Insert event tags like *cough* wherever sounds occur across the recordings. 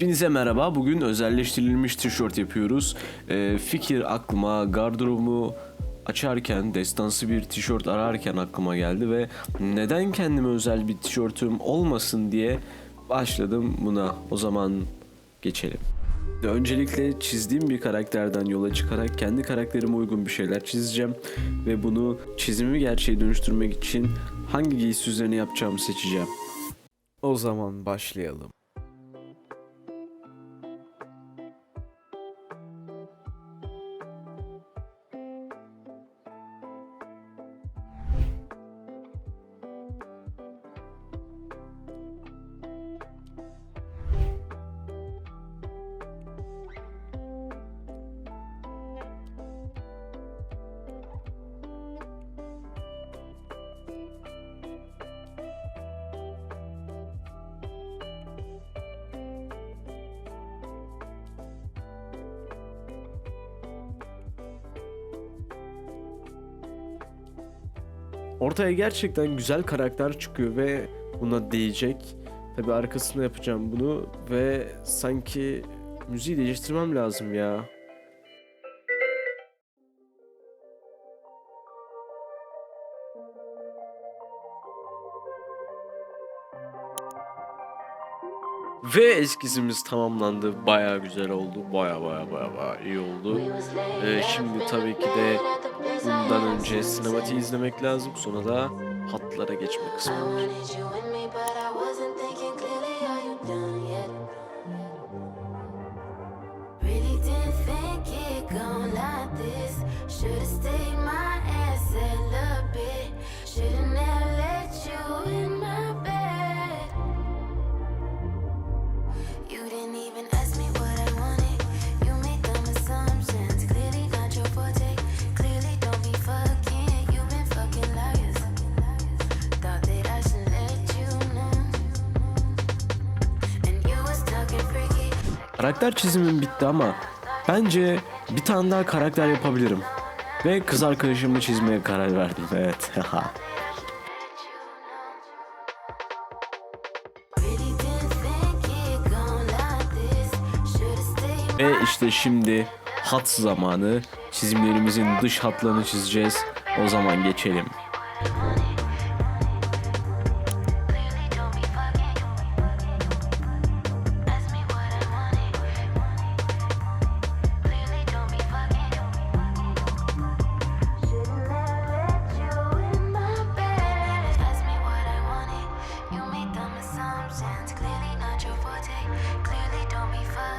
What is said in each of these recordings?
Hepinize merhaba. Bugün özelleştirilmiş tişört yapıyoruz. Ee, fikir aklıma, gardırobumu açarken, destansı bir tişört ararken aklıma geldi ve neden kendime özel bir tişörtüm olmasın diye başladım buna. O zaman geçelim. Öncelikle çizdiğim bir karakterden yola çıkarak kendi karakterime uygun bir şeyler çizeceğim ve bunu çizimimi gerçeğe dönüştürmek için hangi giysi üzerine yapacağımı seçeceğim. O zaman başlayalım. Ortaya gerçekten güzel karakter çıkıyor ve buna değecek. Tabi arkasında yapacağım bunu ve sanki müziği değiştirmem lazım ya. Ve eskizimiz tamamlandı. Baya güzel oldu. Baya baya baya baya iyi oldu. Ee, şimdi tabii ki de bundan önce sinematiği izlemek lazım. Sonra da hatlara geçme kısmı var. Should've Karakter çizimim bitti ama bence bir tane daha karakter yapabilirim. Ve kız arkadaşımı çizmeye karar verdim. Evet. *laughs* Ve işte şimdi hat zamanı. Çizimlerimizin dış hatlarını çizeceğiz. O zaman geçelim.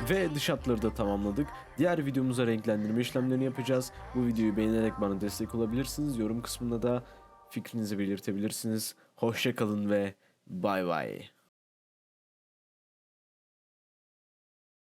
Ve dış hatları da tamamladık. Diğer videomuza renklendirme işlemlerini yapacağız. Bu videoyu beğenerek bana destek olabilirsiniz. Yorum kısmında da fikrinizi belirtebilirsiniz. Hoşça kalın ve bay bay.